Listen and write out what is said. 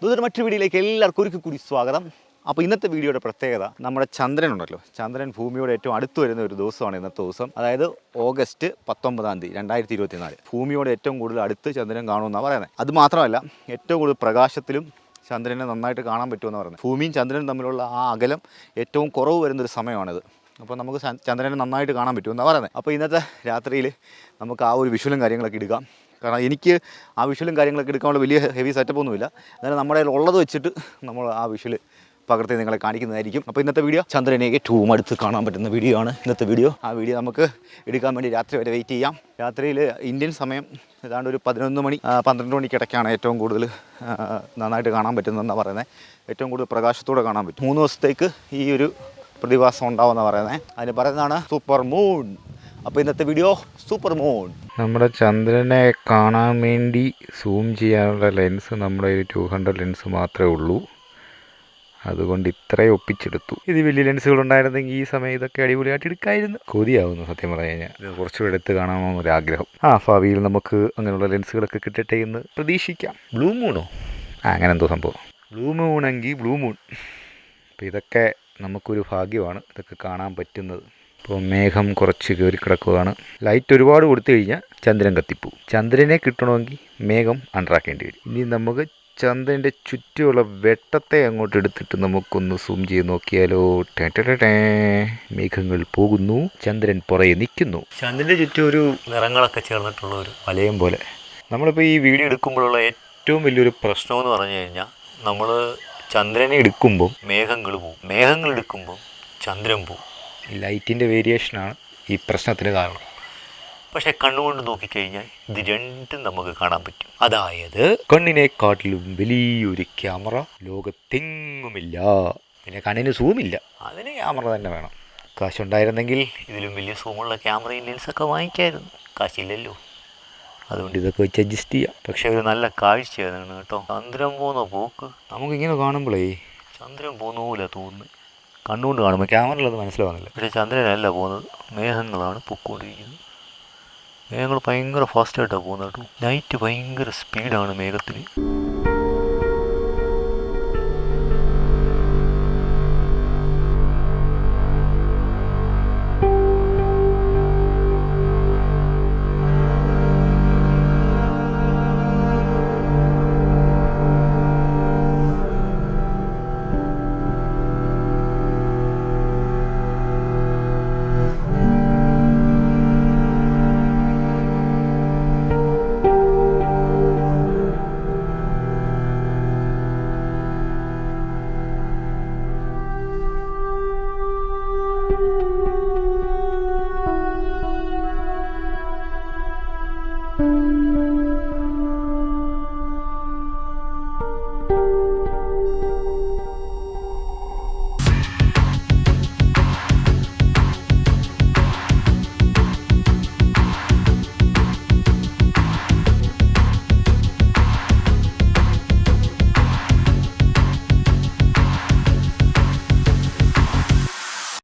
ദൂതര മറ്റൊരു വീഡിയോയിലേക്ക് എല്ലാവർക്കും ഒരിക്കൽ കൂടി സ്വാഗതം. അപ്പോൾ ഇന്നത്തെ വീഡിയോയുടെ പ്രത്യേകത നമ്മുടെ ചന്ദ്രൻ ഉണ്ടല്ലോ ചന്ദ്രൻ ഭൂമിയോട് ഏറ്റവും അടുത്ത് വരുന്ന ഒരു ദിവസമാണ് ഇന്നത്തെ ദിവസം. അതായത് ഓഗസ്റ്റ് പത്തൊമ്പതാം തീയതി രണ്ടായിരത്തി ഇരുപത്തിനാല് ഭൂമിയോട് ഏറ്റവും കൂടുതൽ അടുത്ത് ചന്ദ്രൻ കാണുമെന്നാണ് പറയുന്നത്. അത് മാത്രമല്ല ഏറ്റവും കൂടുതൽ പ്രകാശത്തിലും ചന്ദ്രനെ നന്നായിട്ട് കാണാൻ പറ്റുമെന്ന് പറയുന്നത്. ഭൂമിയും ചന്ദ്രനും തമ്മിലുള്ള ആ അകലം ഏറ്റവും കുറവ് വരുന്നൊരു സമയമാണിത്. അപ്പോൾ നമുക്ക് ചന്ദ്രനെ നന്നായിട്ട് കാണാൻ പറ്റുമെന്നാണ് പറയുന്നത്. അപ്പോൾ ഇന്നത്തെ രാത്രിയിൽ നമുക്ക് ആ ഒരു വിഷ്വലും കാര്യങ്ങളൊക്കെ എടുക്കാം. കാരണം എനിക്ക് ആ വിഷ്വലും കാര്യങ്ങളൊക്കെ എടുക്കാനുള്ള വലിയ ഹെവി സെറ്റപ്പ് ഒന്നുമില്ല. എന്നാലും നമ്മുടെ ഉള്ളത് വെച്ചിട്ട് നമ്മൾ ആ വിഷ്വൽ പകർത്തി നിങ്ങളെ കാണിക്കുന്നതായിരിക്കും. അപ്പോൾ ഇന്നത്തെ വീഡിയോ ചന്ദ്രനെ ഏറ്റവും അടുത്ത് കാണാൻ പറ്റുന്ന വീഡിയോ ആണ് ഇന്നത്തെ വീഡിയോ ആ വീഡിയോ നമുക്ക് എടുക്കാൻ വേണ്ടി രാത്രി വരെ വെയിറ്റ് ചെയ്യാം. രാത്രിയിൽ ഇന്ത്യൻ സമയം ഏതാണ്ട് ഒരു പതിനൊന്ന് മണി പന്ത്രണ്ട് മണിക്കിടയ്ക്കാണ് ഏറ്റവും കൂടുതൽ നന്നായിട്ട് കാണാൻ പറ്റുന്നതെന്നാണ് പറയുന്നത് ഏറ്റവും കൂടുതൽ പ്രകാശത്തോടെ കാണാൻ പറ്റും. മൂന്ന് ദിവസത്തേക്ക് ഈ ഒരു പ്രതിഭാസം ഉണ്ടാവുമെന്നാണ് പറയുന്നത് അതിന് പറയുന്നതാണ് സൂപ്പർ മൂൺ അപ്പോൾ ഇന്നത്തെ വീഡിയോ സൂപ്പർ മൂൺ നമ്മുടെ ചന്ദ്രനെ കാണാൻ വേണ്ടി സൂം ചെയ്യാനുള്ള ലെൻസ് നമ്മുടെ ഒരു ടു ഹൺഡ്രഡ് ലെൻസ് മാത്രമേ ഉള്ളൂ. അതുകൊണ്ട് ഇത്രയും ഒപ്പിച്ചെടുത്തു. ഇത് വലിയ ലെൻസുകൾ ഉണ്ടായിരുന്നെങ്കിൽ ഈ സമയം ഇതൊക്കെ അടിപൊളിയായിട്ട് എടുക്കായിരുന്നു. കൊതിയാവുന്നു സത്യം പറഞ്ഞു കഴിഞ്ഞാൽ. കുറച്ചുകൂടെ എടുത്ത് കാണാമെന്നൊരു ആഗ്രഹം ആ ഭാവിയിൽ നമുക്ക് അങ്ങനെയുള്ള ലെൻസുകളൊക്കെ കിട്ടട്ടെ എന്ന് പ്രതീക്ഷിക്കാം. ബ്ലൂ മൂണോ ആ അങ്ങനെ എന്തോ സംഭവം. ബ്ലൂ മൂണെങ്കിൽ ബ്ലൂ മൂൺ അപ്പോൾ ഇതൊക്കെ നമുക്കൊരു ഭാഗ്യമാണ്. ഇതൊക്കെ കാണാൻ പറ്റുന്നത്. ഇപ്പോൾ മേഘം കുറച്ച് കയറി കിടക്കുകയാണ്. ലൈറ്റ് ഒരുപാട് കൊടുത്തു കഴിഞ്ഞാൽ ചന്ദ്രൻ കത്തിപ്പോവും. ചന്ദ്രനെ കിട്ടണമെങ്കിൽ മേഘം അണ്ടറാക്കേണ്ടി വരും. ഇനി നമുക്ക് ചന്ദ്രന്റെ ചുറ്റുമുള്ള വെട്ടത്തെ അങ്ങോട്ട് എടുത്തിട്ട് നമുക്കൊന്ന് സൂം ചെയ്ത് നോക്കിയാലോ. ടേ. മേഘങ്ങൾ പോകുന്നു. ചന്ദ്രൻ പുറകെ നിൽക്കുന്നു. ചന്ദ്രന്റെ ചുറ്റും ഒരു നിറങ്ങളൊക്കെ ചേർന്നിട്ടുള്ള ഒരു വലയം പോലെ. നമ്മളിപ്പോൾ ഈ വീഡിയോ എടുക്കുമ്പോഴുള്ള ഏറ്റവും വലിയൊരു പ്രശ്നമെന്ന് പറഞ്ഞു കഴിഞ്ഞാൽ നമ്മൾ ചന്ദ്രനെ എടുക്കുമ്പോൾ മേഘങ്ങൾ പോവും. മേഘങ്ങൾ എടുക്കുമ്പോൾ ചന്ദ്രൻ പോവും. ഈ ലൈറ്റിന്റെ വേരിയേഷനാണ് ഈ പ്രശ്നത്തിന് കാരണം. പക്ഷെ കണ്ണുകൊണ്ട് നോക്കിക്കഴിഞ്ഞാൽ ഇത് രണ്ടും നമുക്ക് കാണാൻ പറ്റും. അതായത് കണ്ണിനെക്കാട്ടിലും വലിയൊരു ക്യാമറ ലോകത്തെങ്ങുമില്ല. പിന്നെ കണ്ണിന് സൂമില്ല. അതിന് ക്യാമറ തന്നെ വേണം. കാശുണ്ടായിരുന്നെങ്കിൽ ഇതിലും വലിയ സൂമുള്ള ക്യാമറയും ലെൻസൊക്കെ വാങ്ങിക്കായിരുന്നു. കാശില്ലല്ലോ. അതുകൊണ്ട് ഇതൊക്കെ വെച്ച് അഡ്ജസ്റ്റ് ചെയ്യാം. പക്ഷെ ഒരു നല്ല കാഴ്ചയാണ് കേട്ടോ. ചന്ദ്രൻ പോകുന്ന പോക്ക്. നമുക്കിങ്ങനെ കാണുമ്പോഴേ ചന്ദ്രൻ പോകുന്ന പോലെ തോന്നുന്നു. കണ്ണുകൊണ്ട് കാണുമ്പോൾ ക്യാമറയിൽ അത് മനസ്സിലാവുന്നില്ല. പക്ഷേ ചന്ദ്രനല്ല പോകുന്നത്. മേഘങ്ങളാണ് പൊക്കോണ്ടിരിക്കുന്നത് മേഘങ്ങൾ ഭയങ്കര ഫാസ്റ്റായിട്ടാണ് പോകുന്നത് കേട്ടോ. നൈറ്റ് ഭയങ്കര സ്പീഡാണ് മേഘത്തിന്.